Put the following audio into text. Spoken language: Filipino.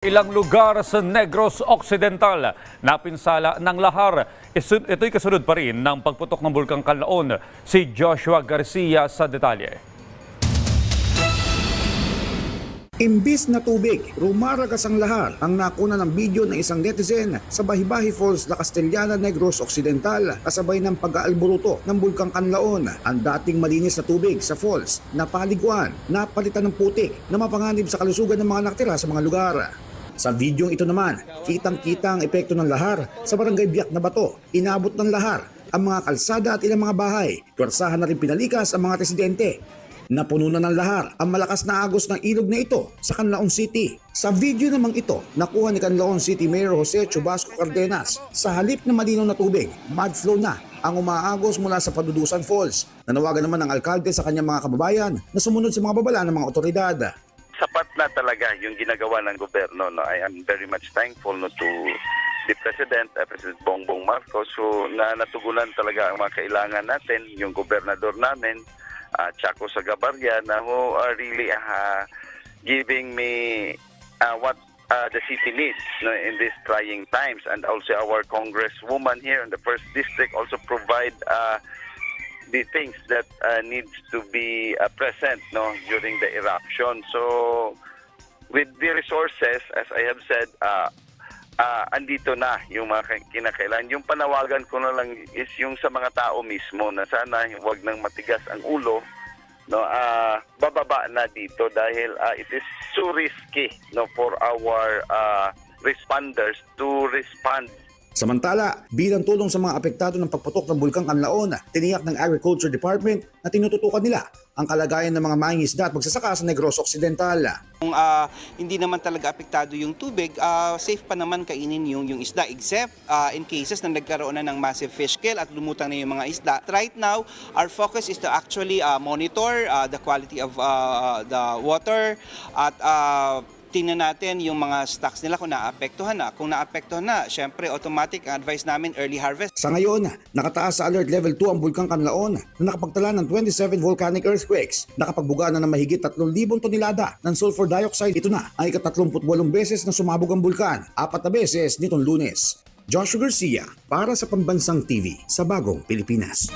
Ilang lugar sa Negros Occidental napinsala ng lahar. Ito'y kasunod pa rin ng pagputok ng Bulkang Kanlaon. Si Joshua Garcia sa detalye. Imbis na tubig, rumaragas ang lahar ang nakuna ng video ng isang netizen sa Bahibahi Falls, La Castellana, Negros Occidental kasabay ng pag-aalburuto ng Bulkang Kanlaon. Ang dating malinis na tubig sa falls, napaliguan, napalitan ng putik na mapanganib sa kalusugan ng mga nakatira sa mga lugar. Sa videong ito naman, kitang-kita ang epekto ng lahar sa barangay Biak na Bato. Inabot ng lahar ang mga kalsada at ilang mga bahay. Pwersahan na rin pinalikas ang mga residente. Napuno na ng lahar ang malakas na agos ng ilog na ito sa Canlaon City. Sa video namang ito, nakuha ni Canlaon City Mayor Jose Chubasco Cardenas sa halip na malinaw na tubig, mud flow na ang umaagos mula sa Padudusan Falls. Nanawagan naman ng alkalde sa kanyang mga kababayan na sumunod sa mga babala ng mga otoridad. Sapat na talaga yung ginagawa ng gobyerno. No? I am very much thankful no, to the President, uh, President Bongbong Marcos, so, na natugunan talaga ang mga kailangan natin, yung gobernador namin, uh, Chaco Sagabarya, na who are really uh, giving me uh, what uh, the city needs no, in these trying times. And also our congresswoman here in the first district also provide uh, the things that uh, needs to be uh, present no during the eruption. So with the resources as i have said uh, uh, andito na yung mga ki- kinakailangan yung panawagan ko na lang is yung sa mga tao mismo na sana wag nang matigas ang ulo no ah bababa na dito dahil ah, it is so risky no for our ah, responders to respond Samantala, bilang tulong sa mga apektado ng pagputok ng Bulkang Kanlaon, tiniyak ng Agriculture Department na tinututukan nila ang kalagayan ng mga mangingisda at magsasaka sa Negros Occidental. Kung ah, hindi naman talaga apektado yung tubig, ah, safe pa naman kainin yung, yung isda except ah, in cases na nagkaroon na ng massive fish kill at lumutang na yung mga isda. Right now, our focus is to actually ah, monitor ah, the quality of ah, the water at ah, tingnan natin yung mga stocks nila kung naapektuhan na. Kung naapektuhan na, syempre automatic ang advice namin early harvest. Sa ngayon, nakataas sa Alert Level 2 ang Bulkang Kanlaon na nakapagtala ng 27 volcanic earthquakes. Nakapagbuga na ng mahigit 3,000 tonelada ng sulfur dioxide. Ito na ang ika-38 beses na sumabog ang bulkan, apat na beses nitong lunes. Joshua Garcia para sa Pambansang TV sa Bagong Pilipinas.